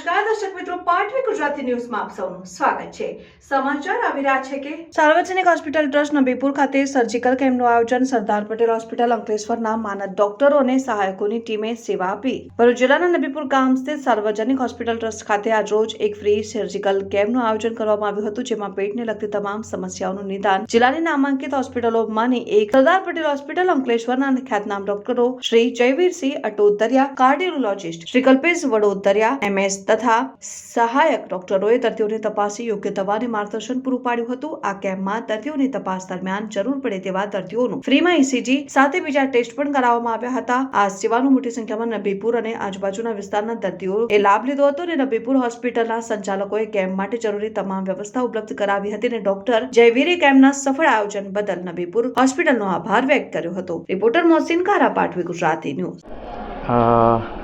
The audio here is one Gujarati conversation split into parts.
નમસ્કાર, દર્શક મિત્રો, પાટવી ગુજરાતી ન્યૂઝમાં આપ સૌનું સ્વાગત છે. સમાચાર આવી રહ્યા છે કે સાર્વજનિક હોસ્પિટલ ટ્રસ્ટ નબીપુર ખાતે સર્જિકલ કેમ્પનું આયોજન સરદાર પટેલ હોસ્પિટલ અંકલેશ્વરના માનદ ડોક્ટરો અને સહાયકોની ટીમે સેવા આપી. ભરૂચ જિલ્લાના નબીપુર ગામ સ્થિત સાર્વજનિક હોસ્પિટલ ટ્રસ્ટ ખાતે આજ રોજ એક ફ્રી સર્જિકલ કેમ્પનું આયોજન કરવામાં આવ્યું હતું, જેમાં પેટને લગતી તમામ સમસ્યાઓનું નિદાન, જિલ્લાની નામાંકિત હોસ્પિટલોમાંની એક સરદાર પટેલ હોસ્પિટલ અંકલેશ્વરના ખ્યાતનામ ડોક્ટરો શ્રી જયવીરસિંહ અટોદરિયા કાર્ડિયોલોજિસ્ટ શ્રી કલ્પેશ વડોદરિયા એમએસ તથા સહાયક ડોક્ટરોએ દર્દીઓને તપાસી યોગ્ય દવાને માર્ગદર્શન પૂરું પાડ્યું હતું. આ કેમ્પમાં દર્દીઓની તપાસ દરમિયાન જરૂર પડે તેવા દર્દીઓનું ફ્રીમાં ઇસીજી સાથે બીજા ટેસ્ટ પણ કરાવવામાં આવ્યા હતા. આ સેવાનું મોટી સંખ્યામાં નબીપુર અને આજુબાજુના વિસ્તારના દર્દીઓએ લાભ લીધો હતો અને નબીપુર હોસ્પિટલના સંચાલકોએ કેમ્પ માટે જરૂરી તમામ વ્યવસ્થા ઉપલબ્ધ કરાવી હતી અને ડોક્ટર જયવીરે કેમ્પના સફળ આયોજન બદલ નબીપુર હોસ્પિટલનો આભાર વ્યક્ત કર્યો હતો. રિપોર્ટર મોહસિન કારા પાટવી ગુજરાતી ન્યૂઝ.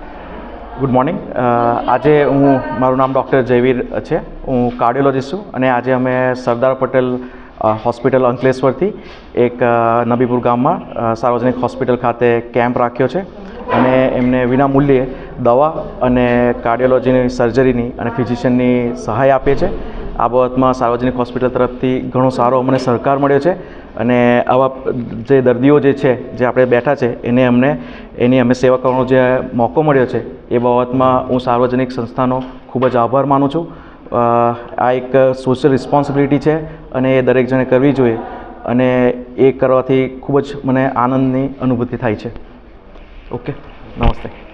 Good morning. આજે હું, મારું નામ ડૉક્ટર જયવીર છે. હું કાર્ડિયોલોજિસ્ટ છું અને આજે અમે સરદાર પટેલ હોસ્પિટલ અંકલેશ્વરથી એક નબીપુર ગામમાં સાર્વજનિક હોસ્પિટલ ખાતે કેમ્પ રાખ્યો છે. અને એમને વિના મૂલ્યે દવા અને કાર્ડિયોલોજીની સર્જરીની અને ફિઝિશિયનની સહાય આપીએ છે. આ બાબતમાં સાર્વજનિક હોસ્પિટલ તરફથી ઘણો સારો અમને સહકાર મળ્યો છે. અને આવા જે દર્દીઓ જે છે, જે આપણે બેઠા છે, એને અમને, એની અમે સેવા કરવાનો જે મોકો મળ્યો છે એ બાબતમાં હું સાર્વજનિક સંસ્થાનો ખૂબ જ આભાર માનું છું. આ એક સોશિયલ રિસ્પોન્સિબિલિટી છે અને એ દરેક જણે કરવી જોઈએ અને એ કરવાથી ખૂબ જ મને આનંદની અનુભૂતિ થાય છે. ઓકે, નમસ્તે.